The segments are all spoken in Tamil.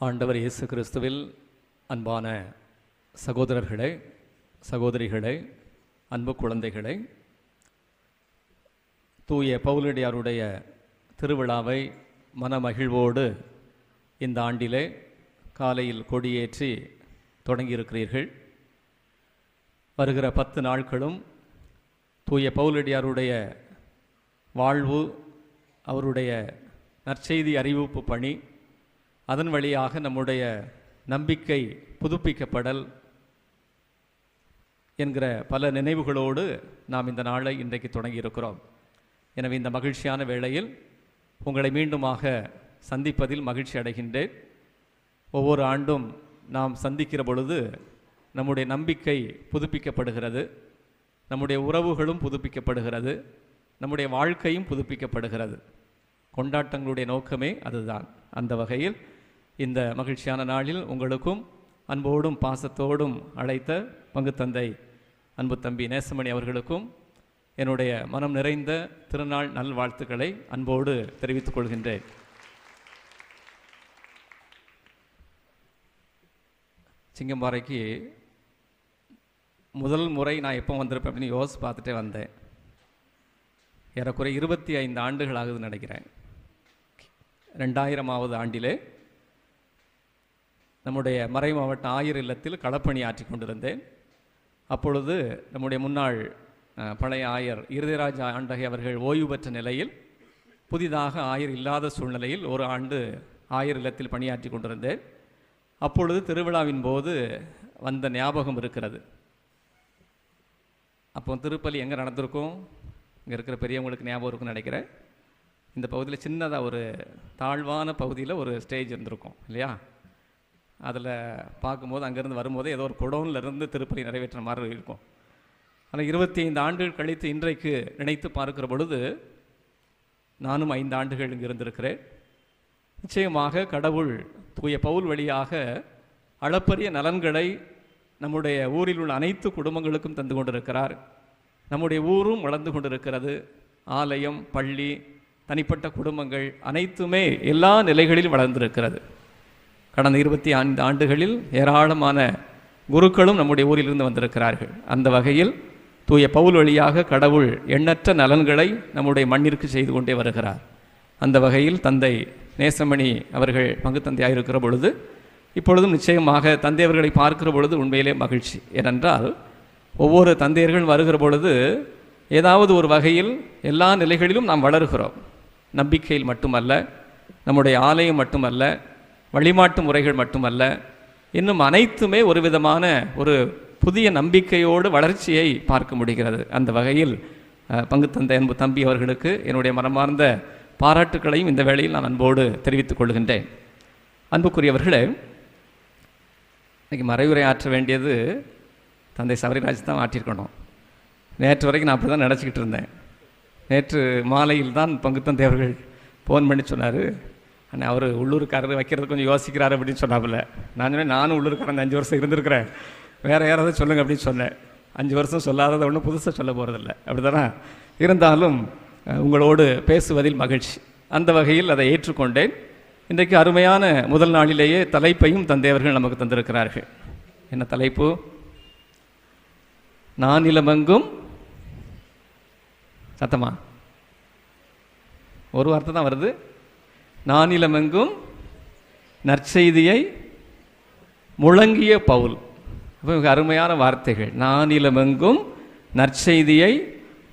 ஆண்டவர் இயேசு கிறிஸ்துவில் அன்பான சகோதரர்களே சகோதரிகளே அன்பு குழந்தைகளே தூய பவுலடியாருடைய திருவிழாவை மனமகிழ்வோடு இந்த ஆண்டிலே காலையில் கொடியேற்றி தொடங்கியிருக்கிறீர்கள். வருகிற பத்து நாட்களும் தூய பவுலடியாருடைய வாழ்வு அவருடைய நற்செய்தி அறிவிப்பு பணி அதன் வழியாக நம்முடைய நம்பிக்கை புதுப்பிக்கப்படல் என்கிற பல நினைவுகளோடு நாம் இந்த நாளை இன்றைக்கு தொடங்கியிருக்கிறோம். எனவே இந்த மகிழ்ச்சியான வேளையில் உங்களை மீண்டுமாக சந்திப்பதில் மகிழ்ச்சி அடைகின்றேன். ஒவ்வொரு ஆண்டும் நாம் சந்திக்கிற பொழுது நம்முடைய நம்பிக்கை புதுப்பிக்கப்படுகிறது. நம்முடைய உறவுகளும் புதுப்பிக்கப்படுகிறது. நம்முடைய வாழ்க்கையும் புதுப்பிக்கப்படுகிறது. கொண்டாட்டங்களுடைய நோக்கமே அதுதான். அந்த வகையில் இந்த மகிழ்ச்சியான நாளில் உங்களுக்கும் அன்போடும் பாசத்தோடும் அழைத்த பங்கு தந்தை அன்பு தம்பி நேசமணி அவர்களுக்கும் என்னுடைய மனம் நிறைந்த திருநாள் நல்வாழ்த்துக்களை அன்போடு தெரிவித்துக் கொள்கின்றேன். சிங்கம்பாறைக்கு முதல் முறை நான் எப்போ வந்திருப்பேன் அப்படின்னு யோசிச்சு பார்த்துட்டே வந்தேன். ஏறக்குறை இருபத்தி ஐந்து ஆண்டுகள் ஆகுதுன்னு நினைக்கிறேன். ரெண்டாயிரமாவது ஆண்டிலே நம்முடைய மறை மாவட்ட ஆயர் இல்லத்தில் களப்பணி ஆற்றி கொண்டிருந்தேன். அப்பொழுது நம்முடைய முன்னாள் பழைய ஆயர் இருதயராஜ் ஆண்டகை அவர்கள் ஓய்வு பெற்ற நிலையில் புதிதாக ஆயர் இல்லாத சூழ்நிலையில் ஒரு ஆண்டு ஆயர் இல்லத்தில் பணியாற்றி கொண்டிருந்தேன். அப்பொழுது திருவிழாவின் போது வந்த ஞாபகம் இருக்கிறது. அப்போ திருப்பலி எங்கே நடந்திருக்கும்? இங்கே இருக்கிற பெரியவங்களுக்கு ஞாபகம் இருக்குன்னு நினைக்கிறேன். இந்த பகுதியில் சின்னதாக ஒரு தாழ்வான பகுதியில் ஒரு ஸ்டேஜ் இருந்திருக்கும் இல்லையா? அதில் பார்க்கும்போது அங்கேருந்து வரும்போது ஏதோ ஒரு குடோன்லேருந்து திருப்பலி நிறைவேற்ற மாதிரி இருக்கும். ஆனால் இருபத்தி ஐந்து ஆண்டுகள் கழித்து இன்றைக்கு நினைத்து பார்க்கிற பொழுது நானும் ஐந்து ஆண்டுகள் இங்கே இருந்திருக்கிறேன். நிச்சயமாக கடவுள் தூய பவுல் வழியாக அளப்பரிய நலன்களை நம்முடைய ஊரில் உள்ள அனைத்து குடும்பங்களுக்கும் தந்து கொண்டிருக்கிறார். நம்முடைய ஊரும் வளர்ந்து கொண்டிருக்கிறது. ஆலயம் பள்ளி தனிப்பட்ட குடும்பங்கள் அனைத்துமே எல்லா நிலைகளிலும் வளர்ந்திருக்கிறது. கடந்த இருபத்தி ஐந்து ஆண்டுகளில் ஏராளமான குருக்களும் நம்முடைய ஊரிலிருந்து வந்திருக்கிறார்கள். அந்த வகையில் தூய பவுல் வழியாக கடவுள் எண்ணற்ற நலன்களை நம்முடைய மண்ணிற்கு செய்து கொண்டே வருகிறார். அந்த வகையில் தந்தை நேசமணி அவர்கள் பங்கு தந்தையாக இருக்கிற பொழுது இப்பொழுதும் நிச்சயமாக தந்தையவர்களை பார்க்கிற பொழுது உண்மையிலே மகிழ்ச்சி. ஏனென்றால் ஒவ்வொரு தந்தையர்கள் வருகிற பொழுது ஏதாவது ஒரு வகையில் எல்லா நிலைகளிலும் நாம் வளர்கிறோம். நம்பிக்கையில் மட்டுமல்ல நம்முடைய ஆலயம் மட்டுமல்ல வழிமாட்டு முறைகள் மட்டுமல்ல இன்னும் அனைத்துமே ஒரு விதமான ஒரு புதிய நம்பிக்கையோடு வளர்ச்சியை பார்க்க முடிகிறது. அந்த வகையில் பங்கு தந்த அன்பு தம்பி அவர்களுக்கு என்னுடைய மனமார்ந்த பாராட்டுக்களையும் இந்த வேளையில் நான் அன்போடு தெரிவித்துக் கொள்கின்றேன். அன்புக்குரியவர்களே இன்றைக்கி மறைவுரை ஆற்ற வேண்டியது தந்தை சபரிராஜ் தான் ஆற்றிருக்கணும். நேற்று வரைக்கும் நான் அப்படி தான் நினச்சிக்கிட்டு இருந்தேன். நேற்று மாலையில் தான் பங்கு தந்தை அவர்கள் ஃபோன் பண்ணி சொன்னார். ஆனால் அவர் உள்ளூர்காரர் வைக்கிறது கொஞ்சம் யோசிக்கிறார் அப்படின்னு சொன்னாப்புல. நான் சொன்னேன் நானும் உள்ளூர்காரன் அஞ்சு வருஷம் இருந்திருக்கிறேன். வேறு யாராவது சொல்லுங்கள் அப்படின்னு சொன்னேன். அஞ்சு வருஷம் சொல்லாததை ஒன்றும் புதுசாக சொல்ல போகிறதில்ல அப்படி தானே இருந்தாலும் உங்களோடு பேசுவதில் மகிழ்ச்சி. அந்த வகையில் அதை ஏற்றுக்கொண்டேன். இன்றைக்கு அருமையான முதல் நாளிலேயே தலைப்பையும் தந்தையவர்கள் நமக்கு தந்திருக்கிறார்கள். என்ன தலைப்பு? நானிலமெங்கும் சத்தமா? ஒரு வார்த்தை தான் வருது. நானிலமெங்கும் நற்செய்தியை முழங்கிய பவுல். அப்போ மிக அருமையான வார்த்தைகள். நானிலமெங்கும் நற்செய்தியை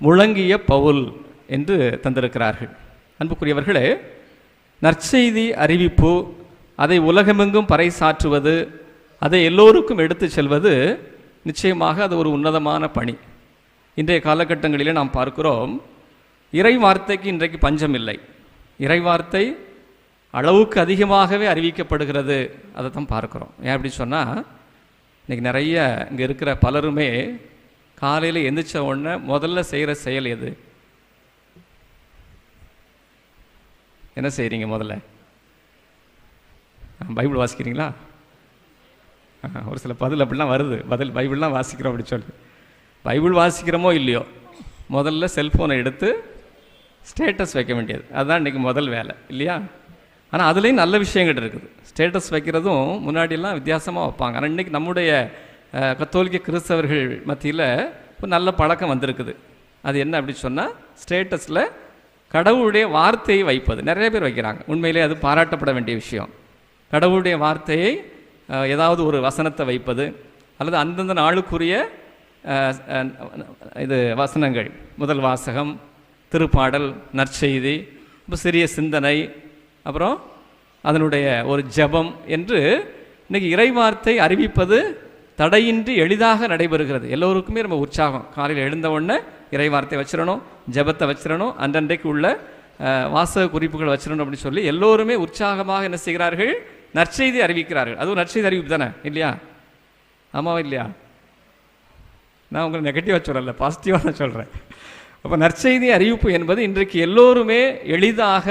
முழங்கிய பவுல் என்று தந்திருக்கிறார்கள். அன்புக்குரியவர்களே நற்செய்தி அறிவிப்பு அதை உலகமெங்கும் பறைசாற்றுவது அதை எல்லோருக்கும் எடுத்துச் செல்வது நிச்சயமாக அது ஒரு உன்னதமான பணி. இன்றைய காலகட்டங்களிலே நாம் பார்க்கிறோம் இறை வார்த்தைக்கு இன்றைக்கு பஞ்சம் இல்லை இறை வார்த்தை அளவுக்கு அதிகமாகவே அறிவிக்கப்படுகிறது. அதை தான் பார்க்குறோம். ஏன் அப்படி சொன்னால் இன்றைக்கி நிறைய இங்கே இருக்கிற பலருமே காலையில் எந்திரிச்ச உடனே முதல்ல செய்கிற செயல் எது? என்ன செய்கிறீங்க முதல்ல? பைபிள் வாசிக்கிறீங்களா? ஒரு சில பதில் அப்படிலாம் வருது. பதில் பைபிள்லாம் வாசிக்கிறோம் அப்படின்னு சொல்லி. பைபிள் வாசிக்கிறோமோ இல்லையோ முதல்ல செல்ஃபோனை எடுத்து ஸ்டேட்டஸ் வைக்க வேண்டியது. அதுதான் இன்றைக்கி முதல் வேலை. இல்லையா? ஆனால் அதுலேயும் நல்ல விஷயங்கள் இருக்குது. ஸ்டேட்டஸ் வைக்கிறதும் முன்னாடியெல்லாம் வித்தியாசமாக வைப்பாங்க. ஆனால் இன்றைக்கி நம்முடைய கத்தோலிக்க கிறிஸ்தவர்கள் மத்தியில் ஒரு நல்ல பழக்கம் வந்திருக்குது. அது என்ன அப்படி சொன்னால் ஸ்டேட்டஸில் கடவுளுடைய வார்த்தையை வைப்பது. நிறைய பேர் வைக்கிறாங்க. உண்மையிலே அது பாராட்டப்பட வேண்டிய விஷயம். கடவுளுடைய வார்த்தையை ஏதாவது ஒரு வசனத்தை வைப்பது அல்லது அந்தந்த நாளுக்குரிய இது வசனங்கள். முதல் வாசகம் திருப்பாடல் நற்செய்தி இப்போ சிறிய சிந்தனை அப்புறம் அதனுடைய ஒரு ஜெபம் என்று இன்றைக்கி இறைவார்த்தை அறிவிப்பது தடையின்றி எளிதாக நடைபெறுகிறது. எல்லோருக்குமே ரொம்ப உற்சாகம். காலையில் எழுந்த உடனே இறைவார்த்தை வச்சிடணும் ஜெபத்தை வச்சிடணும் அன்றன்றைக்கு உள்ள வாசக குறிப்புகள் வச்சிடணும் அப்படின்னு சொல்லி எல்லோருமே உற்சாகமாக என்ன செய்கிறார்கள்? நற்செய்தி அறிவிக்கிறார்கள். அதுவும் நற்செய்தி அறிவிப்பு தானே? இல்லையா? ஆமாவா இல்லையா? நான் உங்களை நெகட்டிவாக சொல்லலை பாசிட்டிவாக தான் சொல்கிறேன் அப்போ நற்செய்தி அறிவிப்பு என்பது இன்றைக்கு எல்லோருமே எளிதாக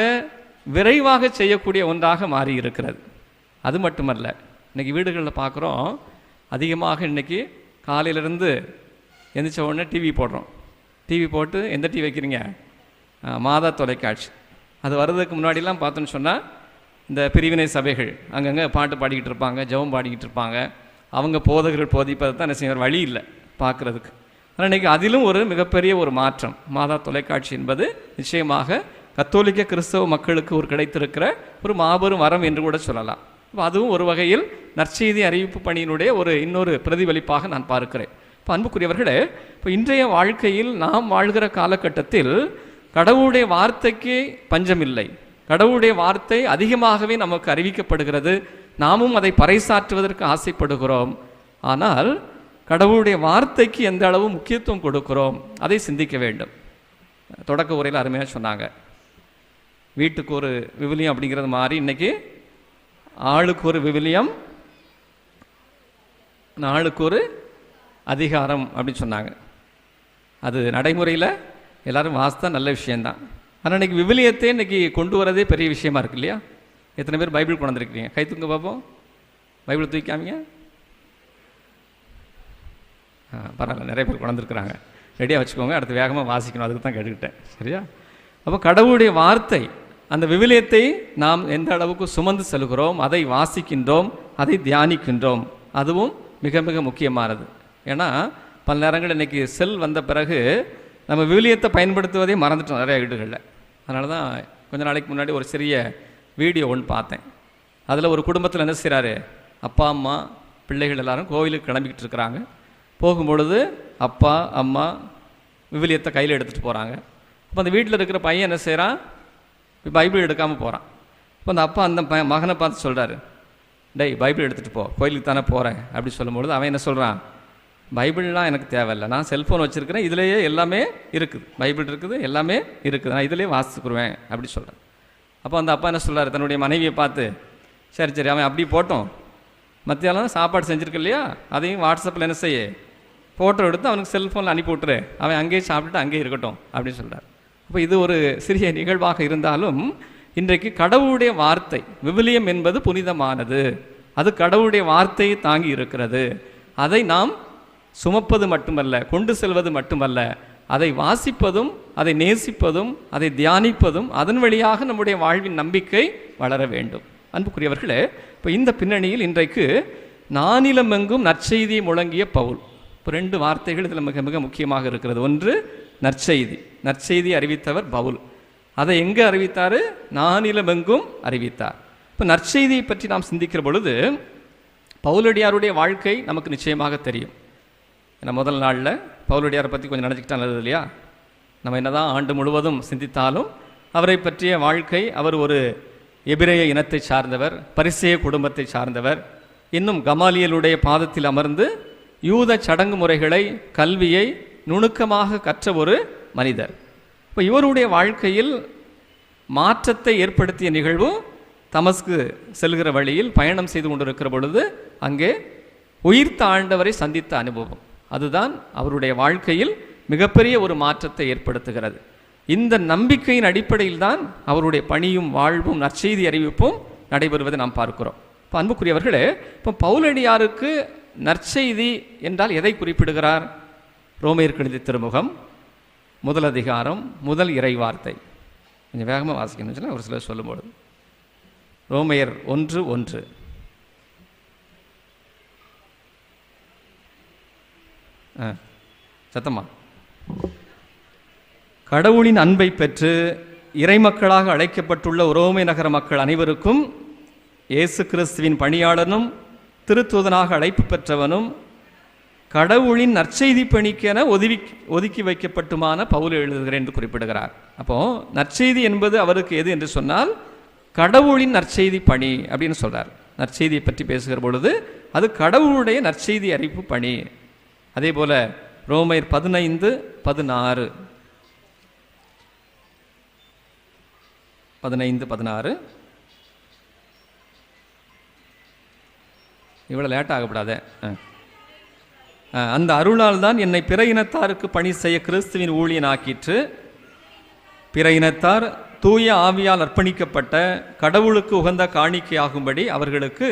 விரைவாக செய்யக்கூடிய ஒன்றாக மாறி இருக்கிறது அது மட்டுமல்ல இன்றைக்கி வீடுகளில் பார்க்குறோம் அதிகமாக இன்றைக்கி காலையிலேருந்து எந்திரிச்ச உடனே டிவி போடுறோம். டிவி போட்டு எந்த டிவி வைக்கிறீங்க? மாதா தொலைக்காட்சி. அது வர்றதுக்கு முன்னாடிலாம் பார்த்தோன்னு சொன்னால் இந்த பிரிவினை சபைகள் அங்கங்கே பாட்டு பாடிக்கிட்டு இருப்பாங்க ஜெபம் பாடிக்கிட்டு இருப்பாங்க. அவங்க போதகர்கள் போதிப்பதை தான் என்ன செய்வார் வழி இல்லை பார்க்குறதுக்கு ஆனால் இன்றைக்கி அதிலும் ஒரு மிகப்பெரிய ஒரு மாற்றம். மாதா தொலைக்காட்சி என்பது நிச்சயமாக கத்தோலிக்க கிறிஸ்தவ மக்களுக்கு ஒரு கிடைத்திருக்கிற ஒரு மாபெரும் வரம் என்று கூட சொல்லலாம். இப்போ அதுவும் ஒரு வகையில் நற்செய்தி அறிவிப்பு பணியினுடைய ஒரு இன்னொரு பிரதிபலிப்பாக நான் பார்க்கிறேன். இப்போ அன்புக்குரியவர்களே இப்போ இன்றைய வாழ்க்கையில் நாம் வாழ்கிற காலகட்டத்தில் கடவுளுடைய வார்த்தைக்கு பஞ்சமில்லை. கடவுளுடைய வார்த்தை அதிகமாகவே நமக்கு அறிவிக்கப்படுகிறது. நாமும் அதை பறைசாற்றுவதற்கு ஆசைப்படுகிறோம். ஆனால் கடவுளுடைய வார்த்தைக்கு எந்த அளவு முக்கியத்துவம் கொடுக்கிறோம் அதை சிந்திக்க வேண்டும். தொடக்க உரையில் அருமையாக சொன்னாங்க. வீட்டுக்கு ஒரு விவிலியம் அப்படிங்கிறது மாதிரி இன்னைக்கு ஆளுக்கு ஒரு விவிலியம் நாளுக்கு ஒரு அதிகாரம் அப்படின்னு சொன்னாங்க. அது நடைமுறையில் எல்லாரும் வாசித்தா நல்ல விஷயந்தான் ஆனால் இன்னைக்கு விவிலியத்தை இன்னைக்கு கொண்டு வரதே பெரிய விஷயமா இருக்கு இல்லையா? எத்தனை பேர் பைபிள் கொண்டு வந்திருக்கிறீங்க? கை தூங்க பார்ப்போம் பைபிள் தூக்காமீங்க பரவாயில்ல நிறைய பேர் கொண்டு ரெடியாக வச்சுக்கோங்க அடுத்து வேகமாக வாசிக்கணும் அதுக்கு தான் கேட்டுக்கிட்டேன். சரியா? அப்போ கடவுளுடைய வார்த்தை அந்த விவிலியத்தை நாம் எந்த அளவுக்கு சுமந்து செல்கிறோம் அதை வாசிக்கின்றோம் அதை தியானிக்கின்றோம் அதுவும் மிக மிக முக்கியமானது. ஏன்னா பல நேரங்கள் இன்னைக்கு செல் வந்த பிறகு நம்ம விவிலியத்தை பயன்படுத்துவதே மறந்துட்டோம் நிறைய வீடுகளில். அதனால தான் கொஞ்ச நாளைக்கு முன்னாடி ஒரு சிறிய வீடியோ ஒன்று பார்த்தேன். அதில் ஒரு குடும்பத்தில் என்ன செய்கிறாரு அப்பா அம்மா பிள்ளைகள் எல்லாரும் கோவிலுக்கு கிளம்பிக்கிட்டு இருக்கிறாங்க. போகும்பொழுது அப்பா அம்மா விவிலியத்தை கையில் எடுத்துகிட்டு போகிறாங்க அப்போ அந்த வீட்டில் இருக்கிற பையன் என்ன செய்கிறான் பைபிள் எடுக்காமல் போகிறான் இப்போ அந்த அப்பா அந்த ப மகனை பார்த்து சொல்கிறாரு டேய் பைபிள் எடுத்துகிட்டு போ கோயிலுக்கு தானே போகிறேன் அப்படி சொல்லும்பொழுது அவன் என்ன சொல்கிறான் பைபிள்லாம் எனக்கு தேவையில்லை நான் செல்ஃபோன் வச்சுருக்கிறேன் இதுலேயே எல்லாமே இருக்குது பைபிள் இருக்குது எல்லாமே இருக்குது நான் இதிலே வாசிச்சுக்குருவேன் அப்படி சொல்கிறேன் அப்போ அந்த அப்பா என்ன சொல்கிறார் தன்னுடைய மனைவியை பார்த்து சரி சரி அவன் அப்படி போட்டோம் மத்தியானம் சாப்பாடு செஞ்சுருக்க இல்லையா அதையும் வாட்ஸ்அப்பில் என்ன செய்ய ஃபோட்டோ எடுத்து அவனுக்கு செல்ஃபோனில் அனுப்பி விட்டுரு அவன் அங்கேயே சாப்பிட்டுட்டு அங்கேயே இருக்கட்டும் அப்படின்னு சொல்கிறார் அப்போ இது ஒரு சிறிய நிகழ்வாக இருந்தாலும் இன்றைக்கு கடவுளுடைய வார்த்தை விவிலியம் என்பது புனிதமானது. அது கடவுளுடைய வார்த்தையை தாங்கி இருக்கிறது. அதை நாம் சுமப்பது மட்டுமல்ல கொண்டு செல்வது மட்டுமல்ல அதை வாசிப்பதும் அதை நேசிப்பதும் அதை தியானிப்பதும் அதன் வழியாக நம்முடைய வாழ்வின் நம்பிக்கை வளர வேண்டும். அன்புக்குரியவர்களே இப்போ இந்த பின்னணியில் இன்றைக்கு நானிலமெங்கும் நற்செய்தியை முழங்கிய பவுல். இப்போ ரெண்டு வார்த்தைகள் இதில் மிக மிக முக்கியமாக இருக்கிறது. ஒன்று நற்செய்தி. நற்செய்தி அறிவித்தவர் பவுல். அதை எங்கே அறிவித்தார்? நானிலமெங்கும் அறிவித்தார். இப்போ நற்செய்தியை பற்றி நாம் சிந்திக்கிற பொழுது பவுலடியாருடைய வாழ்க்கை நமக்கு நிச்சயமாக தெரியும். ஏன்னா முதல் நாளில் பவுலடியாரை பற்றி கொஞ்சம் நினச்சிக்கிட்டா நல்லது இல்லையா? நம்ம என்னதான் ஆண்டு முழுவதும் சிந்தித்தாலும் அவரை பற்றிய வாழ்க்கை அவர் ஒரு எபிரேய இனத்தை சார்ந்தவர் பரிசேய குடும்பத்தை சார்ந்தவர் இன்னும் கமாலியலுடைய பாதத்தில் அமர்ந்து யூத சடங்கு முறைகளை கல்வியை நுணுக்கமாக கற்ற ஒரு மனிதர். இப்போ இவருடைய வாழ்க்கையில் மாற்றத்தை ஏற்படுத்திய நிகழ்வு தமஸ்கு செல்கிற வழியில் பயணம் செய்து கொண்டிருக்கிற பொழுது அங்கே உயிர்த்த தாழ்ந்தவரை சந்தித்த அனுபவம். அதுதான் அவருடைய வாழ்க்கையில் மிகப்பெரிய ஒரு மாற்றத்தை ஏற்படுத்துகிறது. இந்த நம்பிக்கையின் அடிப்படையில் தான் அவருடைய பணியும் வாழ்வும் நற்செய்தி அறிவிப்பும் நடைபெறுவதை நாம் பார்க்கிறோம். இப்போ அன்புக்குரியவர்களே இப்போ பவுலடியாருக்கு நற்செய்தி என்றால் எதை குறிப்பிடுகிறார்? ரோமையர் கணித திருமுகம் முதல் அதிகாரம் முதல் இறை வார்த்தை கொஞ்சம் வேகமாக வாசிக்கணும்னு சொன்னால் ஒரு சிலர் சொல்லும்போது ரோமையர் ஒன்று ஒன்று. ஆ சத்தமா? கடவுளின் அன்பை பெற்று இறைமக்களாக அழைக்கப்பட்டுள்ள உரோமை நகர மக்கள் அனைவருக்கும் இயேசு கிறிஸ்துவின் பணியாளனும் திருத்தூதனாக அழைப்பு பெற்றவனும் கடவுளின் நற்செய்தி பணிக்கென ஒதுவி ஒதுக்கி வைக்கப்பட்டுமான பவுல் எழுதுகிறேன் என்று குறிப்பிடுகிறார். அப்போ நற்செய்தி என்பது அவருக்கு எது என்று சொன்னால் கடவுளின் நற்செய்தி பணி அப்படின்னு சொல்றார். நற்செய்தியை பற்றி பேசுகிற பொழுது அது கடவுளுடைய நற்செய்தி அறிவிப்பு பணி. அதே போல ரோமையர் பதினைந்து பதினாறு. பதினைந்து பதினாறு. இவ்வளோ லேட் ஆகப்படாத ஆ. அந்த அருளால் தான் என்னை பிற இனத்தாருக்கு பணி செய்ய கிறிஸ்துவின் ஊழியன் ஆக்கிற்று பிற இனத்தார் தூய ஆவியால் அர்ப்பணிக்கப்பட்ட கடவுளுக்கு உகந்த காணிக்கையாகும்படி அவர்களுக்கு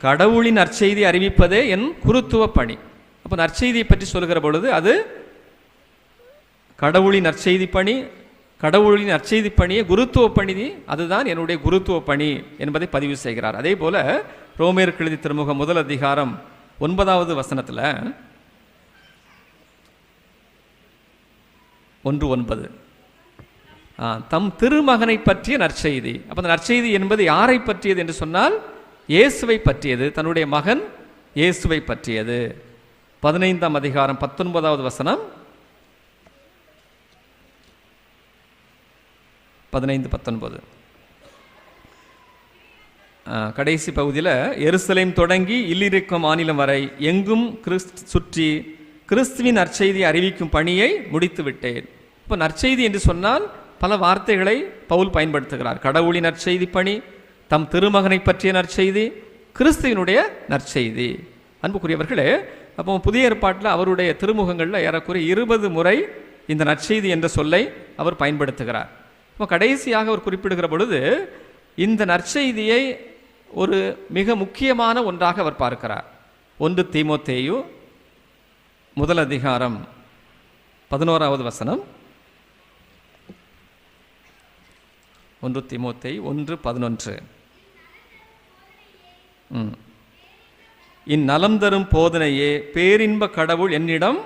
கடவுளின் நற்செய்தி அறிவிப்பதே என் குருத்துவ பணி. அப்போ நற்செய்தியை பற்றி சொல்கிற பொழுது அது கடவுளின் நற்செய்தி பணி கடவுளின் நற்செய்தி பணியை குருத்துவ பணி அதுதான் என்னுடைய குருத்துவ பணி என்பதை பதிவு செய்கிறார். அதே போல ரோமேர் திருமுகம் முதல் அதிகாரம் ஒன்பதாவது வசனத்தில் ஒன்று ஒன்பது. தம் திருமகனை பற்றிய நற்செய்தி. அப்போ அந்த நற்செய்தி என்பது யாரை பற்றியது என்று சொன்னால் இயேசுவை பற்றியது தன்னுடைய மகன் இயேசுவை பற்றியது. பதினைந்தாம் அதிகாரம் பத்தொன்பதாவது வசனம். பதினைந்து பத்தொன்பது. கடைசி பகுதியில் எருசலேம் தொடங்கி இல்லிருக்கும் மாநிலம் வரை எங்கும் கிறிஸ்து சுற்றி கிறிஸ்துவின் நற்செய்தி அறிவிக்கும் பணியை முடித்து விட்டேன். இப்போ நற்செய்தி என்று சொன்னால் பல வார்த்தைகளை பவுல் பயன்படுத்துகிறார். கடவுளின் நற்செய்தி பணி தம் திருமகனை பற்றிய நற்செய்தி கிறிஸ்துவினுடைய நற்செய்தி. அன்புக்குரியவர்களே அப்போ புதிய ஏற்பாட்டில் அவருடைய திருமுகங்களில் ஏறக்குறைய இருபது முறை இந்த நற்செய்தி என்ற சொல்லை அவர் பயன்படுத்துகிறார். இப்போ கடைசியாக அவர் குறிப்பிடுகிற பொழுது இந்த நற்செய்தியை ஒரு மிக முக்கியமான ஒன்றாக அவர் பார்க்கிறார். ஒன்று தீமோத்தேயு முதல் அதிகாரம் பதினோராவது வசனம். ஒன்று திமுத்தை ஒன்று பதினொன்று. ம். இந்நலம் தரும் போதனையே பேரின்ப கடவுள் என்னிடம்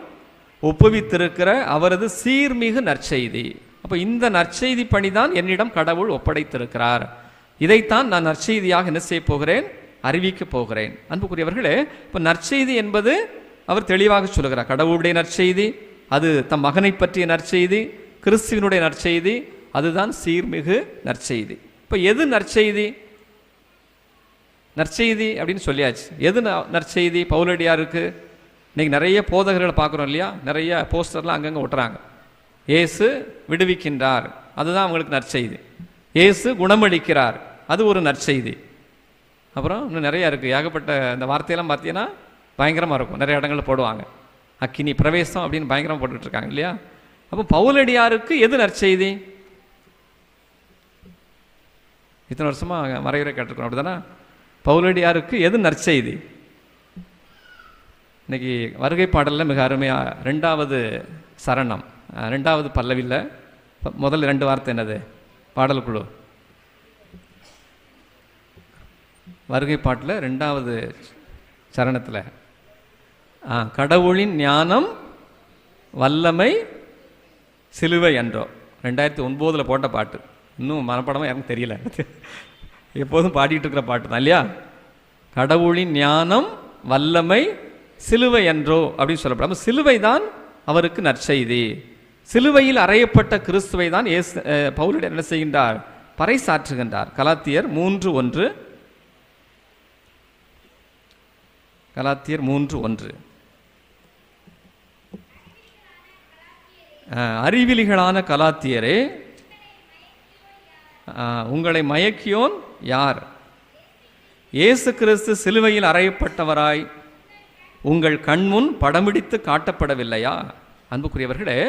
ஒப்புவித்திருக்கிற அவரது சீர்மிகு நற்செய்தி. அப்போ இந்த நற்செய்தி பணிதான் என்னிடம் கடவுள் ஒப்படைத்திருக்கிறார். இதைத்தான் நான் நற்செய்தியாக என்ன செய்ய போகிறேன்? அறிவிக்கப் போகிறேன். அன்புக்குரியவர்களே இப்போ நற்செய்தி என்பது அவர் தெளிவாக சொல்லுகிறார். கடவுளுடைய நற்செய்தி அது தம் மகனை பற்றிய நற்செய்தி கிறிஸ்துவனுடைய நற்செய்தி அதுதான் சீர்மிகு நற்செய்தி. இப்போ எது நற்செய்தி? நற்செய்தி அப்படின்னு சொல்லியாச்சு. எது ந- நற்செய்தி? பவுலடியாருக்கு. இன்றைக்கி நிறைய போதகர்களை பார்க்குறோம் இல்லையா? நிறைய போஸ்டர்லாம் அங்கங்கே ஒட்டுறாங்க. ஏசு விடுவிக்கின்றார். அதுதான் அவங்களுக்கு நற்செய்தி. ஏசு குணமளிக்கிறார். அது ஒரு நற்செய்தி. அப்புறம் இன்னும் நிறையா இருக்குது ஏகப்பட்ட இந்த வார்த்தையெல்லாம் பார்த்தீங்கன்னா பயங்கரமாக இருக்கும். நிறைய இடங்களில் போடுவாங்க. அக்கினி பிரவேசம் அப்படின்னு பயங்கரமாக போட்டுட்டு இருக்காங்க இல்லையா? அப்போ பவுலடியாருக்கு எது நற்செய்தி? இத்தனை வருஷமாக மறைவுரை கேட்டிருக்கோம் அப்படிதானே? பவுலடியாருக்கு எது நற்செய்தி? இன்னைக்கு வருகை பாடலில் மிக அருமையாக ரெண்டாவது சரணம். ரெண்டாவது பல்லவியில் முதல் ரெண்டு வார்த்தை என்னது? பாடல் குழு. வருகை பாட்டில் ரெண்டாவது சரணத்தில் ஆ கடவுளின் ஞானம் வல்லமை சிலுவை என்றோ. ரெண்டாயிரத்தி ஒன்பதில் போட்ட பாட்டு. இன்னும் மனப்படமாக யாருக்கும் தெரியல. எப்போதும் பாடிட்டு இருக்கிற பாட்டு தான் இல்லையா? கடவுளின் ஞானம் வல்லமை சிலுவை என்றோ அப்படின்னு சொல்லப்படும் சிலுவை தான் அவருக்கு நற்செய்தி. சிலுவையில் அறையப்பட்ட கிறிஸ்துவை தான் ஏசு பவுலிடம் என்ன செய்கின்றார்? பறைசாற்றுகின்றார். கலாத்தியர் மூன்று ஒன்று கலாத்தியர் மூன்று ஒன்று. அறிவிலிகளான கலாத்தியரே உங்களை மயக்கியோன் யார்? இயேசு கிறிஸ்து சிலுவையில் அறையப்பட்டவராய் உங்கள் கண்முன் படம்பிடித்து காட்டப்படவில்லையா? அன்புக்குரியவர்களே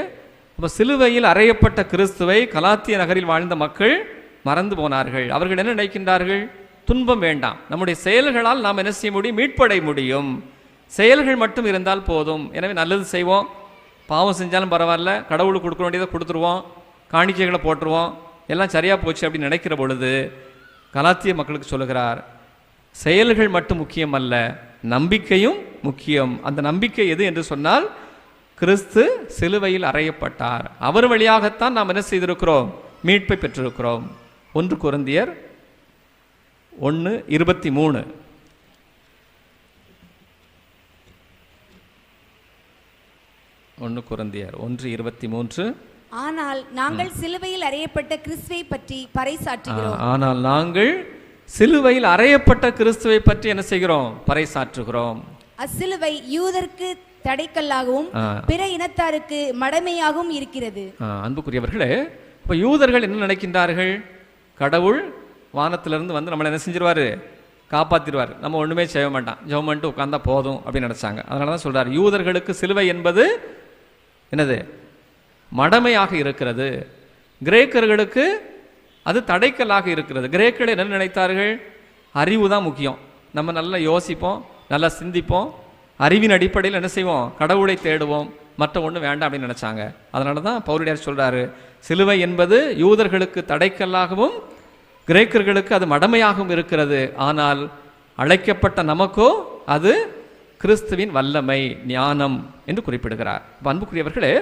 அப்போ சிலுவையில் அறையப்பட்ட கிறிஸ்துவை கலாத்திய நகரில் வாழ்ந்த மக்கள் மறந்து போனார்கள். அவர்கள் என்ன நினைக்கின்றார்கள்? துன்பம் வேண்டாம். நம்முடைய செயல்களால் நாம் என்ன செய்ய முடியும்? மீட்படைய முடியும். செயல்கள் மட்டும் இருந்தால் போதும். எனவே நல்லது செய்வோம். பாவம் செஞ்சாலும் பரவாயில்ல. கடவுளுக்கு கொடுக்க வேண்டியதை கொடுத்துருவோம். காணிக்கைகளை போட்டுருவோம். எல்லாம் சரியாக போச்சு அப்படின்னு நினைக்கிற பொழுது கலாத்திய மக்களுக்கு சொல்லுகிறார் செயல்கள் மட்டும் முக்கியம் அல்ல நம்பிக்கையும் முக்கியம். அந்த நம்பிக்கை எது என்று சொன்னால் கிறிஸ்து சிலுவையில் அறையப்பட்டார். அவர் வழியாகத்தான் நாம் என்ன செய்திருக்கிறோம்? மீட்பை பெற்றிருக்கிறோம். ஒன்று குருந்தியர் ஒன்று இருபத்தி மூணு. ஒன்று குருந்தியர் ஒன்று இருபத்தி மூன்று. ஆனால் நாங்கள் சிலுவையில் அறையப்பட்ட கிறிஸ்துவை பற்றி பறைசாற்றுகிறோம். ஆனால் நாங்கள் சிலுவையில் அறையப்பட்ட கிறிஸ்துவை பற்றி என்ன செய்கிறோம்? பறைசாற்றுகிறோம். அச்சிலுவை யூதருக்கு தடைக்கல்லாகவும். பிற இனத்தாருக்கு மடமையாகவும் இருக்கிறது. அன்புக்குரியவர்களே இப்போ யூதர்கள் என்ன நினைக்கின்றார்கள்? கடவுள் வானத்திலிருந்து வந்து நம்மளை என்ன செஞ்சிருவார்? காப்பாற்றிடுவார் நம்ம ஒன்றுமே செய்ய மாட்டான். ஜெபம் பண்ணிட்டு உட்காந்தா போதும் அப்படின்னு நினச்சாங்க. அதனால தான் சொல்கிறார் யூதர்களுக்கு சிலுவை என்பது என்னது? மடமையாக இருக்கிறது. கிரேக்கர்களுக்கு அது தடைக்கலாக இருக்கிறது. கிரேக்கர்கள் என்ன நினைத்தார்கள்? அறிவு தான் முக்கியம். நம்ம நல்லா யோசிப்போம் நல்லா சிந்திப்போம். அறிவின் அடிப்படையில் என்ன செய்வோம்? கடவுளை தேடுவோம். மற்ற ஒன்றும் வேண்டாம் அப்படின்னு நினச்சாங்க. அதனால தான் பவுலடியார் சொல்கிறாரு சிலுவை என்பது யூதர்களுக்கு தடைக்கல்லாகவும் கிரேக்கர்களுக்கு அது மடமையாகவும் இருக்கிறது. ஆனால் அழைக்கப்பட்ட நமக்கோ அது கிறிஸ்துவின் வல்லமை ஞானம் என்று குறிப்பிடுகிறார். அன்புக்குரியவர்களே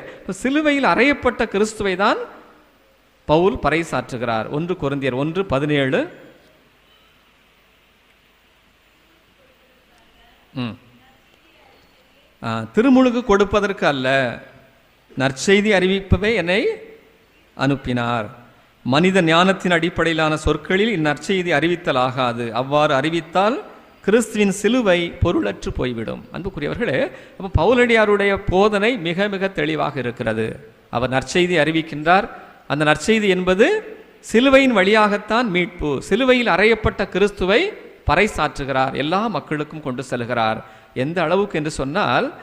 சிலுவையில் அறையப்பட்ட கிறிஸ்துவை தான் பவுல் பறைசாற்றுகிறார். ஒன்று குருந்தியர் ஒன்று பதினேழு. திருமுழுகு கொடுப்பதற்கு அல்ல நற்செய்தி அறிவிப்பவே என்னை அனுப்பினார். மனித ஞானத்தின் அடிப்படையிலான சொற்களில் இந்நற்செய்தி அறிவித்தல் ஆகாது அவ்வாறு அறிவித்தால் கிறிஸ்துவின் சிலுவை பொருளற்று போய்விடும். அன்புக்குரியவர்களே அப்போ பவுலடியாருடைய போதனை மிக மிக தெளிவாக இருக்கிறது. அவர் நற்செய்தி அறிவிக்கின்றார். அந்த நற்செய்தி என்பது சிலுவையின் வழியாகத்தான் மீட்பு சிலுவையில் அறையப்பட்ட கிறிஸ்துவை பறைசாற்றுகிறார் எல்லா மக்களுக்கும் கொண்டு செல்கிறார். எந்த அளவுக்கு என்று சொன்னால்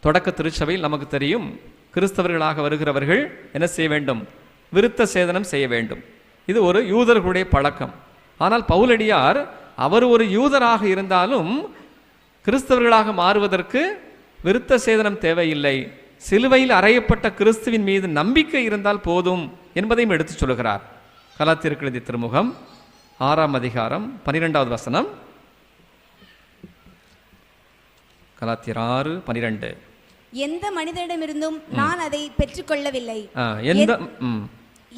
தொடக்க திருச்சபையில் நமக்கு தெரியும் கிறிஸ்தவர்களாக வருகிறவர்கள் என்ன செய்ய வேண்டும்? விருத்த சேதனம் செய்ய வேண்டும். இது ஒரு யூதர்களுடைய பழக்கம். ஆனால் பவுலடியார் அவர் ஒரு யூதராக இருந்தாலும் கிறிஸ்தவர்களாக மாறுவதற்கு விருத்த சேதனம் தேவையில்லை. சிலுவையில் அறையப்பட்ட கிறிஸ்துவின் மீது நம்பிக்கை இருந்தால் போதும் என்பதையும் எடுத்துச் சொல்கிறார். கலாத்திற்கெழுதி திருமுகம் ஆறாம் அதிகாரம் பனிரெண்டாவது வசனம். கலாத்தியர் ஆறு பனிரெண்டு. எந்த மனிதரிடமிருந்தும் நான் அதை பெற்றுக்கொள்ளவில்லை எந்த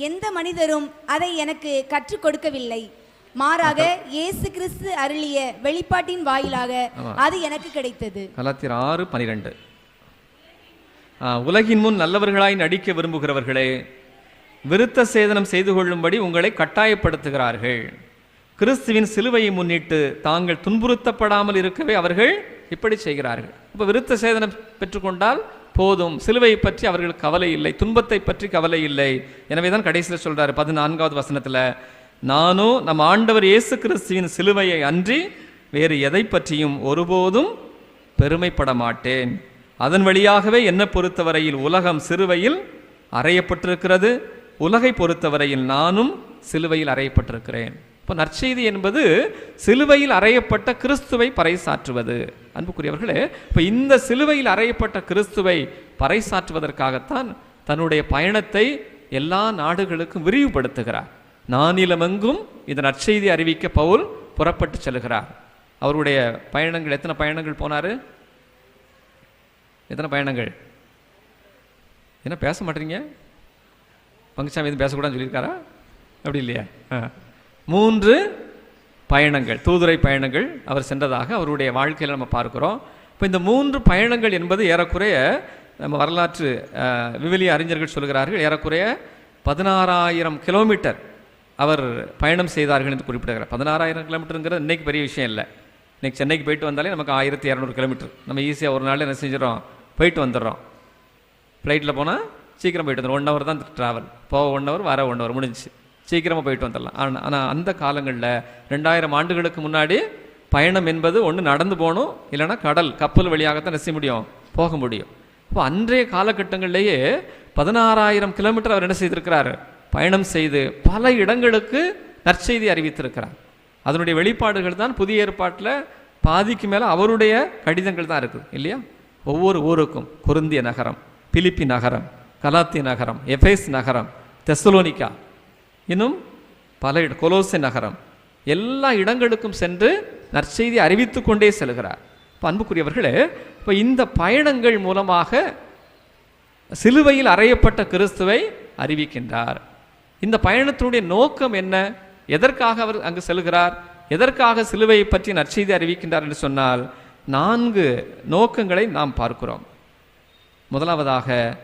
எந்த மனிதரும் அதை எனக்கு கற்றுக் கொடுக்கவில்லை. மாறாக இயேசு கிறிஸ்து அருளிய வெளிப்பாட்டின் வாயிலாக அது எனக்கு கிடைத்தது. கலாத்தியர் ஆறு பனிரெண்டு. உலகின் முன் நல்லவர்களாய் நடிக்க விரும்புகிறவர்களே விருத்த சேதனம் செய்து கொள்ளும்படி உங்களை கட்டாயப்படுத்துகிறார்கள். கிறிஸ்துவின் சிலுவையை முன்னிட்டு தாங்கள் துன்புறுத்தப்படாமல் இருக்கவே அவர்கள் இப்படி செய்கிறார்கள். இப்போ விருத்த சேதனம் பெற்றுக்கொண்டால் போதும். சிலுவையை பற்றி அவர்களுக்கு கவலை இல்லை. துன்பத்தை பற்றி கவலை இல்லை. எனவே தான் கடைசியில் சொல்கிறார் பதினான்காவது வசனத்தில் நானோ நம் ஆண்டவர் இயேசு கிறிஸ்துவின் சிலுவையை அன்றி வேறு எதை பற்றியும் ஒருபோதும் பெருமைப்பட மாட்டேன். அதன் வழியாகவே என்னை பொறுத்தவரையில் உலகம் சிறுவையில் அறையப்பட்டிருக்கிறது. உலகை பொறுத்தவரையில் நானும் சிலுவையில் அறையப்பட்டிருக்கிறேன். இப்போ நற்செய்தி என்பது சிலுவையில் அறையப்பட்ட கிறிஸ்துவை பறைசாற்றுவது. அன்புக்குரியவர்களே இப்போ இந்த சிலுவையில் அறையப்பட்ட கிறிஸ்துவை பறைசாற்றுவதற்காகத்தான் தன்னுடைய பயணத்தை எல்லா நாடுகளுக்கும் விரிவுபடுத்துகிறார். நானிலமெங்கும் இந்த நற்செய்தி அறிவிக்க பவுல் புறப்பட்டு செல்கிறார். அவருடைய பயணங்கள் எத்தனை பயணங்கள் போனாரு? எத்தனை பயணங்கள்? என்ன பேச மாட்டேறீங்க பங்குச்சாமி எதுவும் பேசக்கூடாதுன்னு சொல்லியிருக்காரா? அப்படி இல்லையா? ஆ. மூன்று பயணங்கள் தூதுரை பயணங்கள் அவர் சென்றதாக அவருடைய வாழ்க்கையில் நம்ம பார்க்கிறோம். இப்போ இந்த மூன்று பயணங்கள் என்பது ஏறக்குறைய நம்ம வரலாற்று விவிலிய அறிஞர்கள் சொல்கிறார்கள் ஏறக்குறைய பதினாறாயிரம் கிலோமீட்டர் அவர் பயணம் செய்தார்கள் என்று குறிப்பிடுகிறார். பதினாறாயிரம் கிலோமீட்டருங்கிறது இன்றைக்கி பெரிய விஷயம் இல்லை. இன்னைக்கு சென்னைக்கு போயிட்டு வந்தாலே நமக்கு ஆயிரத்தி இரநூறு கிலோமீட்டர். நம்ம ஈஸியாக ஒரு நாள் என்ன செஞ்சிடறோம்? போயிட்டு வந்துடுறோம். ஃப்ளைட்டில் போனால் சீக்கிரம் போயிட்டு வந்துடும் ஒன் ஹவர் தான் ட்ராவல் போக ஒன் ஹவர் வர ஒன் ஹவர் முடிஞ்சுச்சு. சீக்கிரமாக போயிட்டு வந்துடலாம். ஆனால் ஆனால் அந்த காலங்களில் ரெண்டாயிரம் ஆண்டுகளுக்கு முன்னாடி பயணம் என்பது ஒன்று நடந்து போகணும் இல்லைன்னா கடல் கப்பல் வழியாகத்தான் நெச முடியும் போக முடியும். அப்போ அன்றைய காலகட்டங்கள்லேயே பதினாறாயிரம் கிலோமீட்டர் அவர் என்ன செய்திருக்கிறார்? பயணம் செய்து பல இடங்களுக்கு நற்செய்தி அறிவித்திருக்கிறார். அதனுடைய வெளிப்பாடுகள் தான் புதிய ஏற்பாட்டில் பாதிக்கு மேலே அவருடைய கடிதங்கள் தான் இருக்குது இல்லையா? ஒவ்வொரு ஊருக்கும் குருந்திய நகரம் பிலிப்பி நகரம் கலாத்தி நகரம் எஃபேஸ் நகரம் தெசலோனிக்கா இன்னும் பல இட கொலோசை நகரம். எல்லா இடங்களுக்கும் சென்று நற்செய்தி அறிவித்து கொண்டே செல்கிறார். இப்போ அன்புக்குரியவர்களே இப்போ இந்த பயணங்கள் மூலமாக சிலுவையில் அறையப்பட்ட கிறிஸ்துவை அறிவிக்கின்றார். இந்த பயணத்தினுடைய நோக்கம் என்ன? எதற்காக அவர் அங்கு செல்கிறார்? எதற்காக சிலுவையை பற்றி நற்செய்தி அறிவிக்கின்றார் என்று சொன்னால் நான்கு நோக்கங்களை நாம் பார்க்கிறோம். முதலாவதாக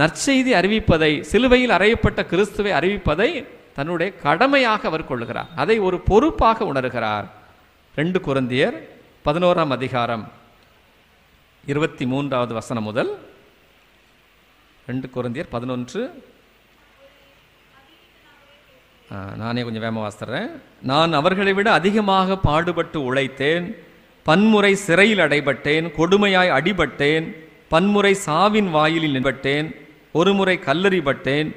நற்செய்தி அறிவிப்பதை சிலுவையில் அறையப்பட்ட கிறிஸ்துவை அறிவிப்பதை தன்னுடைய கடமையாக அவர் கொள்கிறார் அதை ஒரு பொறுப்பாக உணர்கிறார். ரெண்டு குருந்தியர் பதினோராம் அதிகாரம் இருபத்தி மூன்றாவது வசனம் முதல் ரெண்டு குருந்தியர் பதினொன்று. நானே கொஞ்சம் வேகமாக வாசித்துறேன் நான் அவர்களை விட அதிகமாக பாடுபட்டு உழைத்தேன் பன்முறை சிறையில் அடைபட்டேன் கொடுமையாய் அடிபட்டேன் பன்முறை சாவின் வாயிலில் நின்பட்டேன் ஒரு முறை கல்லறிபட்டேன்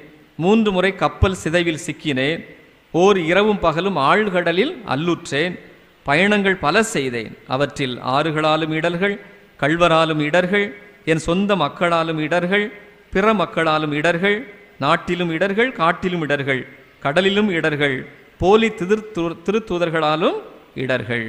மூன்று முறை கப்பல் சிதைவில் சிக்கினேன் ஓர் இரவும் பகலும் ஆழ்கடலில் அல்லுற்றேன் பயணங்கள் பல செய்தேன் அவற்றில் ஆறுகளாலும் இடர்கள் கள்வராலும் இடர்கள் என் சொந்த மக்களாலும் இடர்கள் பிற மக்களாலும் இடர்கள் நாட்டிலும் இடர்கள் காட்டிலும் இடர்கள் கடலிலும் இடர்கள் போலி திதிர் திருத்தூதர்களாலும் இடர்கள்.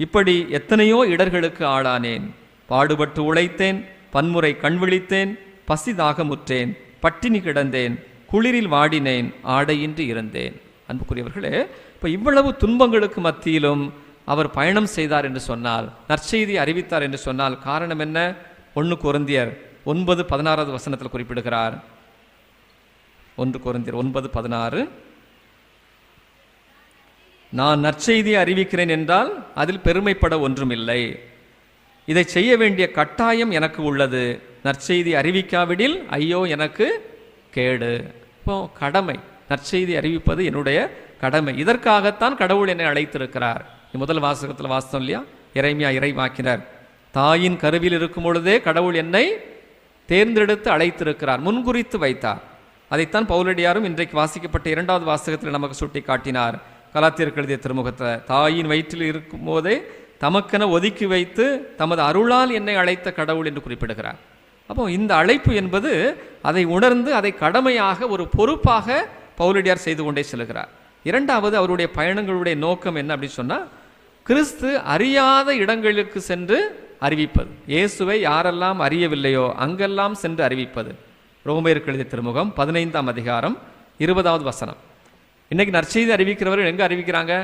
இப்படி எத்தனையோ இடர்களுக்கு ஆளானேன். பாடுபட்டு உழைத்தேன் பன்முறை கண்விழித்தேன் பசி தாகமுற்றேன் பட்டினி கிடந்தேன் குளிரில் வாடினேன் ஆடையின்றி இருந்தேன். அன்புக்குரியவர்களே இப்போ இவ்வளவு துன்பங்களுக்கு மத்தியிலும் அவர் பயணம் செய்தார் என்று சொன்னால் நற்செய்தி அறிவித்தார் என்று சொன்னால் காரணம் என்ன? ஒன்று குருந்தியர் ஒன்பது பதினாறாவது வசனத்தில் குறிப்பிடுகிறார். ஒன்று குருந்தியர் ஒன்பது பதினாறு. நான் நற்செய்தியை அறிவிக்கிறேன் என்றால் அதில் பெருமைப்பட ஒன்றுமில்லை. இதை செய்ய வேண்டிய கட்டாயம் எனக்கு உள்ளது. நற்செய்தி அறிவிக்காவிடில் ஐயோ எனக்கு கேடு. இப்போ கடமை. நற்செய்தி அறிவிப்பது என்னுடைய கடமை. இதற்காகத்தான் கடவுள் என்னை அழைத்திருக்கிறார். முதல் வாசகத்தில் வாசம் இல்லையா? இறைமையா இறைவாக்கினர் தாயின் கருவில் இருக்கும் பொழுதே கடவுள் என்னை தேர்ந்தெடுத்து அழைத்திருக்கிறார். முன்குறித்து வைத்தார். அதைத்தான் பவுலடியாரும் இன்றைக்கு வாசிக்கப்பட்ட இரண்டாவது வாசகத்தில் நமக்கு சுட்டி காட்டினார் கலாத்தியருக்கு எழுதிய திருமுகத்தை தாயின் வயிற்றில் இருக்கும் போதே தமக்கென ஒதுக்கி வைத்து தமது அருளால் என்னை அழைத்த கடவுள் என்று குறிப்பிடுகிறார். அப்போ இந்த அழைப்பு என்பது அதை உணர்ந்து அதை கடமையாக ஒரு பொறுப்பாக பவுலடியார் செய்து கொண்டே செல்கிறார். இரண்டாவது அவருடைய பயணங்களுடைய நோக்கம் என்ன அப்படின்னு சொன்னால் கிறிஸ்து அறியாத இடங்களுக்கு சென்று அறிவிப்பது. இயேசுவை யாரெல்லாம் அறியவில்லையோ அங்கெல்லாம் சென்று அறிவிப்பது. ரோமேருக்கு எழுதிய திருமுகம் பதினைந்தாம் அதிகாரம் இருபதாவது வசனம். இன்னைக்கு நற்செய்தி அறிவிக்கிறவர்கள் எங்கே அறிவிக்கிறாங்க?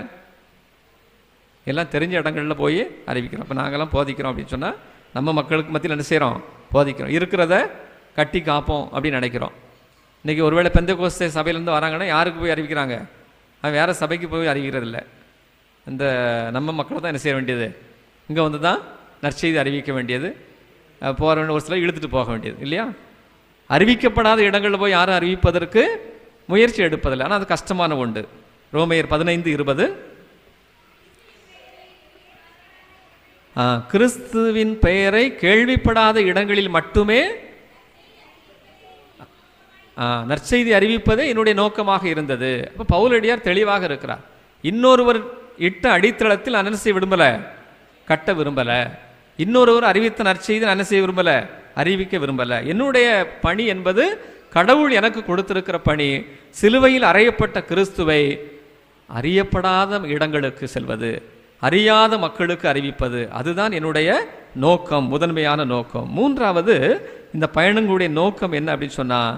எல்லாம் தெரிஞ்ச இடங்களில் போய் அறிவிக்கிறோம். இப்போ நாங்கெல்லாம் போதிக்கிறோம் அப்படின்னு சொன்னால் நம்ம மக்களுக்கு மத்தியில் என்ன செய்கிறோம் போதிக்கிறோம். இருக்கிறத கட்டி காப்போம் அப்படின்னு நினைக்கிறோம். இன்றைக்கி ஒருவேளை பெந்த கோஸ்தே சபையிலேருந்து வராங்கன்னா யாருக்கு போய் அறிவிக்கிறாங்க? அவன் வேறு சபைக்கு போய் அறிவிக்கிறதில்ல இந்த நம்ம மக்களை தான் என்ன செய்ய வேண்டியது? இங்கே வந்து தான் நற்செய்தி அறிவிக்க வேண்டியது. போகிற ஒரு சிலர் இழுத்துட்டு போக வேண்டியது இல்லையா? அறிவிக்கப்படாத இடங்களில் போய் யாரும் அறிவிப்பதற்கு முயற்சி எடுப்பதில்லை. ஆனால் அது கஷ்டமான ஒன்று. ரோமையர் பதினைந்து இருபது ஆ, கிறிஸ்துவின் பெயரை கேள்விப்படாத இடங்களில் மட்டுமே நற்செய்தி அறிவிப்பதே என்னுடைய நோக்கமாக இருந்தது. அப்போ பவுலடியார் தெளிவாக இருக்கிறார். இன்னொருவர் இட்ட அடித்தளத்தில் நான் என்ன செய்ய விரும்பலை? கட்ட விரும்பலை. இன்னொருவர் அறிவித்த நற்செய்தி நான் என்ன செய்ய விரும்பலை? அறிவிக்க விரும்பலை. என்னுடைய பணி என்பது கடவுள் எனக்கு கொடுத்திருக்கிற பணி. சிலுவையில் அறையப்பட்ட கிறிஸ்துவை அறியப்படாத இடங்களுக்கு செல்வது. அறியாத மக்களுக்கு அறிவிப்பது. அதுதான் என்னுடைய நோக்கம் முதன்மையான நோக்கம். மூன்றாவது இந்த பயணங்களுடைய நோக்கம் என்ன அப்படின்னு சொன்னால்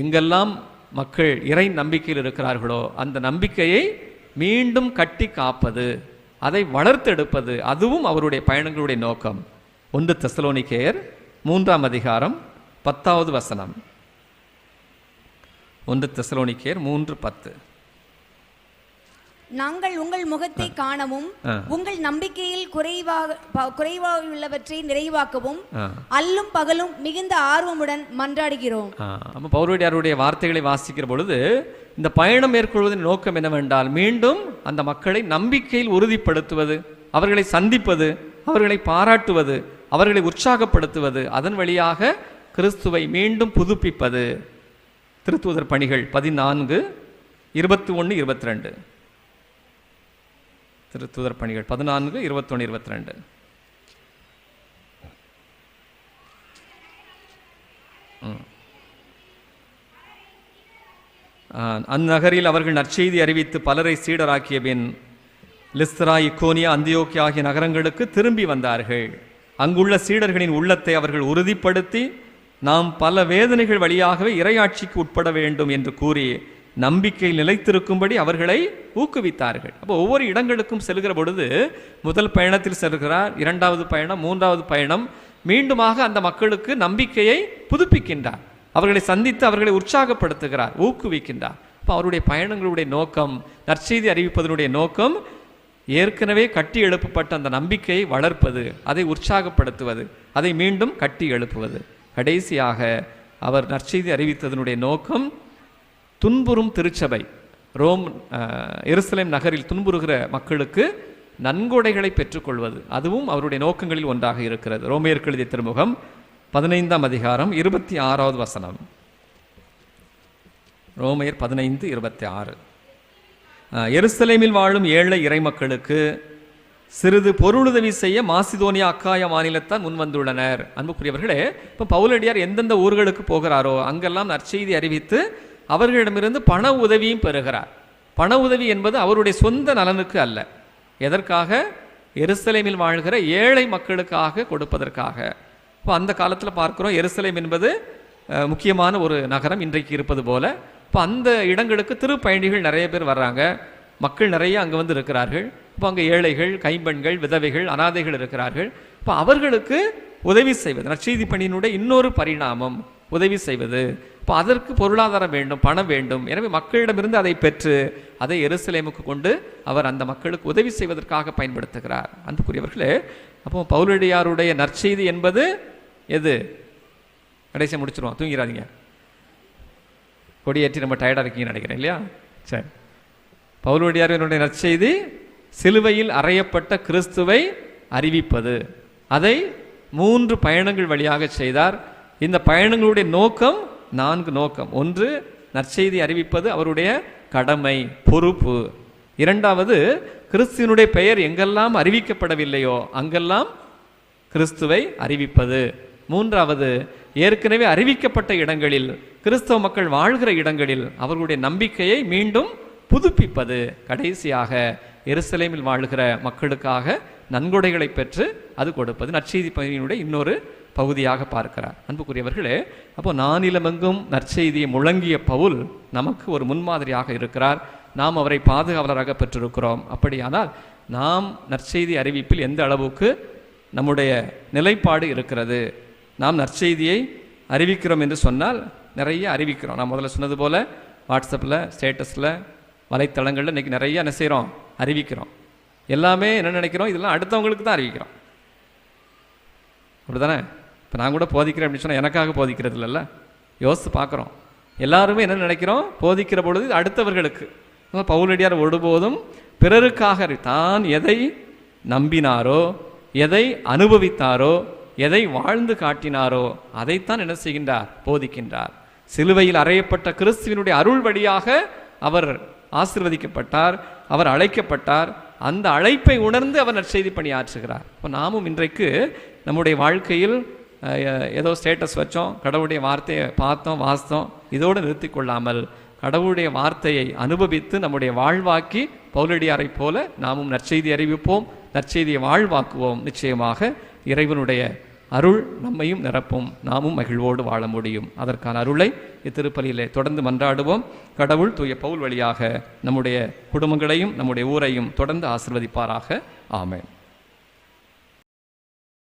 எங்கெல்லாம் மக்கள் இறை நம்பிக்கையில் இருக்கிறார்களோ அந்த நம்பிக்கையை மீண்டும் கட்டி காப்பது அதை வளர்த்தெடுப்பது அதுவும் அவருடைய பயணங்களுடைய நோக்கம். ஒன்று தெசலோனிக்கேயர் மூன்றாம் அதிகாரம் பத்தாவது வசனம். ஒன்று தெசலோனிக்கேயர் மூன்று பத்து. நாங்கள் உங்கள் முகத்தை காணவும். உங்கள் நம்பிக்கையில் குறைவாக ப- குறைவாயுள்ளவற்றை நிறைவாக்கவும் அல்லும் பகலும் மிகுந்த ஆர்வமுடன் மன்றாடுகிறோம். அப்போ பௌரடியாருடைய வார்த்தைகளை வாசிக்கிற பொழுது இந்த பயணம் மேற்கொள்வதன் நோக்கம் என்னவென்றால் மீண்டும் அந்த மக்களை நம்பிக்கையில் உறுதிப்படுத்துவது அவர்களை சந்திப்பது அவர்களை பாராட்டுவது அவர்களை உற்சாகப்படுத்துவது அதன் வழியாக கிறிஸ்துவை மீண்டும் புதுப்பிப்பது. திருத்தூதர் பணிகள் பதினான்கு இருபத்தி ஒன்று இருபத்தி ரெண்டு. திரு தூதர் பணிகள். பதினான்கு இருபத்தொன்று இருபத்தி ரெண்டு ஆஹ், அந்நகரில் அவர்கள் நற்செய்தி அறிவித்து பலரை சீடராக்கிய பின் லிஸ்தரா இக்கோனியா அந்தியோக்கி ஆகிய நகரங்களுக்கு திரும்பி வந்தார்கள். அங்குள்ள சீடர்களின் உள்ளத்தை அவர்கள் உறுதிப்படுத்தி நாம் பல வேதனைகள் வழியாகவே இறையாட்சிக்கு உட்பட வேண்டும் என்று கூறி நம்பிக்கை நிலைத்திருக்கும்படி அவர்களை ஊக்குவித்தார்கள். அப்போ ஒவ்வொரு இடங்களுக்கும் செல்கிற பொழுது முதல் பயணத்தில் செல்கிறார் இரண்டாவது பயணம் மூன்றாவது பயணம் மீண்டுமாக அந்த மக்களுக்கு நம்பிக்கையை புதுப்பிக்கின்றார். அவர்களை சந்தித்து அவர்களை உற்சாகப்படுத்துகிறார் ஊக்குவிக்கின்றார். அப்போ அவருடைய பயணங்களுடைய நோக்கம் நற்செய்தி அறிவிப்பதனுடைய நோக்கம் ஏற்கனவே கட்டி எழுப்பப்பட்ட அந்த நம்பிக்கையை வளர்ப்பது அதை உற்சாகப்படுத்துவது அதை மீண்டும் கட்டி எழுப்புவது. கடைசியாக அவர் நற்செய்தி அறிவித்ததனுடைய நோக்கம் துன்புறும் திருச்சபை. ரோம் எருசலேம் நகரில் துன்புறுகிற மக்களுக்கு நன்கொடைகளை பெற்றுக்கொள்வது. அதுவும் அவருடைய நோக்கங்களில் ஒன்றாக இருக்கிறது. ரோமியர்கள் எழுதிய திருமுகம் பதினைந்தாம் அதிகாரம் இருபத்தி ஆறாவது வசனம். ரோமையர் பதினைந்து இருபத்தி ஆறு. எருசலேமில் வாழும் ஏழை இறைமக்களுக்கு சிறிது பொருளுதவி செய்ய மாசிதோனியா அக்காய மாநிலத்தான் முன் வந்துள்ளனர் அன்புக்குரியவர்களே இப்போ பவுலடியார் எந்தெந்த ஊர்களுக்கு போகிறாரோ அங்கெல்லாம் நற்செய்தி அறிவித்து அவர்களிடமிருந்து பண உதவியும் பெறுகிறார். பண உதவி என்பது அவருடைய சொந்த நலனுக்கு அல்ல. எதற்காக? எருசலேமில் வாழ்கிற ஏழை மக்களுக்காக கொடுப்பதற்காக. இப்போ அந்த காலத்தில் பார்க்குறோம் எருசலேம் என்பது முக்கியமான ஒரு நகரம் இன்றைக்கு இருப்பது போல. இப்போ அந்த இடங்களுக்கு திருப்பயணிகள் நிறைய பேர் வர்றாங்க. மக்கள் நிறைய அங்கே வந்து இருக்கிறார்கள். இப்போ அங்கே ஏழைகள் கைம்பெண்கள் விதவைகள் அனாதைகள் இருக்கிறார்கள். இப்போ அவர்களுக்கு உதவி செய்வது நற்செய்தி பணியினுடைய இன்னொரு பரிணாமம் உதவி செய்வது. இப்போ அதற்கு பொருளாதாரம் வேண்டும் பணம் வேண்டும். எனவே மக்களிடமிருந்து அதை பெற்று அதை எருசலேமுக்கு கொண்டு அவர் அந்த மக்களுக்கு உதவி செய்வதற்காக பயன்படுத்துகிறார். அன்புக்குரியவர்களே அப்போ பவுலடியாருடைய நற்செய்தி என்பது எது? கடைசியாக முடிச்சிருவோம். தூங்கிறாதீங்க கொடியேற்றி நம்ம டயர்டாக இருக்கீங்கன்னு நினைக்கிறேன் இல்லையா? சரி. பவுலுடையாரினுடைய நற்செய்தி சிலுவையில் அறையப்பட்ட கிறிஸ்துவை அறிவிப்பது. அதை மூன்று பயணங்கள் வழியாக செய்தார். இந்த பயணங்களுடைய நோக்கம் நான்கு நோக்கம். ஒன்று நற்செய்தி அறிவிப்பது அவருடைய கடமை பொறுப்பு. இரண்டாவது கிறிஸ்துவனுடைய பெயர் எங்கெல்லாம் அறிவிக்கப்படவில்லையோ அங்கெல்லாம் கிறிஸ்துவை அறிவிப்பது. மூன்றாவது ஏற்கனவே அறிவிக்கப்பட்ட இடங்களில் கிறிஸ்தவ மக்கள் வாழ்கிற இடங்களில் அவர்களுடைய நம்பிக்கையை மீண்டும் புதுப்பிப்பது. கடைசியாக எருசலேமில் வாழ்கிற மக்களுக்காக நன்கொடைகளை பெற்று அது கொடுப்பது. நற்செய்தி பணியினுடைய இன்னொரு பகுதியாக பார்க்கிறார். அன்புக்குரியவர்களே அப்போ நானிலமெங்கும் நற்செய்தியை முழங்கிய பவுல் நமக்கு ஒரு முன்மாதிரியாக இருக்கிறார். நாம் அவரை பாதுகாவலராக பெற்றிருக்கிறோம். அப்படியானால் நாம் நற்செய்தி அறிவிப்பில் எந்த அளவுக்கு நம்முடைய நிலைப்பாடு இருக்கிறது? நாம் நற்செய்தியை அறிவிக்கிறோம் என்று சொன்னால் நிறைய அறிவிக்கிறோம். நான் முதல்ல சொன்னது போல் வாட்ஸ்அப்பில் ஸ்டேட்டஸில் வலைத்தளங்களில் இன்றைக்கி நிறைய என்ன செய்கிறோம்? அறிவிக்கிறோம். எல்லாமே என்ன நினைக்கிறோம்? இதெல்லாம் அடுத்தவங்களுக்கு தான் அறிவிக்கிறோம். அப்படி தானே இப்போ நான் கூட போதிக்கிறேன் அப்படின்னு சொன்னால் எனக்காக போதிக்கிறது இல்லைல்ல யோசித்து பார்க்குறோம். எல்லாருமே என்ன நினைக்கிறோம்? போதிக்கிற பொழுது அடுத்தவர்களுக்கு. பவுலடியார் ஒருபோதும் பிறருக்காக தான் எதை நம்பினாரோ எதை அனுபவித்தாரோ எதை வாழ்ந்து காட்டினாரோ அதைத்தான் என்ன செய்கின்றார்? போதிக்கின்றார். சிலுவையில் அறையப்பட்ட கிறிஸ்துவினுடைய அருள் வழியாக அவர் ஆசிர்வதிக்கப்பட்டார் அவர் அழைக்கப்பட்டார். அந்த அழைப்பை உணர்ந்து அவர் நற்செய்தி பணியாற்றுகிறார். இப்போ நாமும் இன்றைக்கு நம்முடைய வாழ்க்கையில் ஏதோ ஸ்டேட்டஸ் வச்சோம் கடவுளுடைய வார்த்தையை பார்த்தோம் வாசித்தோம். இதோடு நிறுத்தி கொள்ளாமல் கடவுளுடைய வார்த்தையை அனுபவித்து நம்முடைய வாழ்வாக்கி பௌலடியாரைப் போல நாமும் நற்செய்தி அறிவிப்போம் நற்செய்தியை வாழ்வாக்குவோம். நிச்சயமாக இறைவனுடைய அருள் நம்மையும் நிரப்பும். நாமும் மகிழ்வோடு வாழ முடியும். அதற்கான அருளை இத்திருப்பலியிலே தொடர்ந்து மன்றாடுவோம். கடவுள் தூய பவுல் வழியாக நம்முடைய குடும்பங்களையும் நம்முடைய ஊரையும் தொடர்ந்து ஆசிர்வதிப்பாராக. ஆமேன்.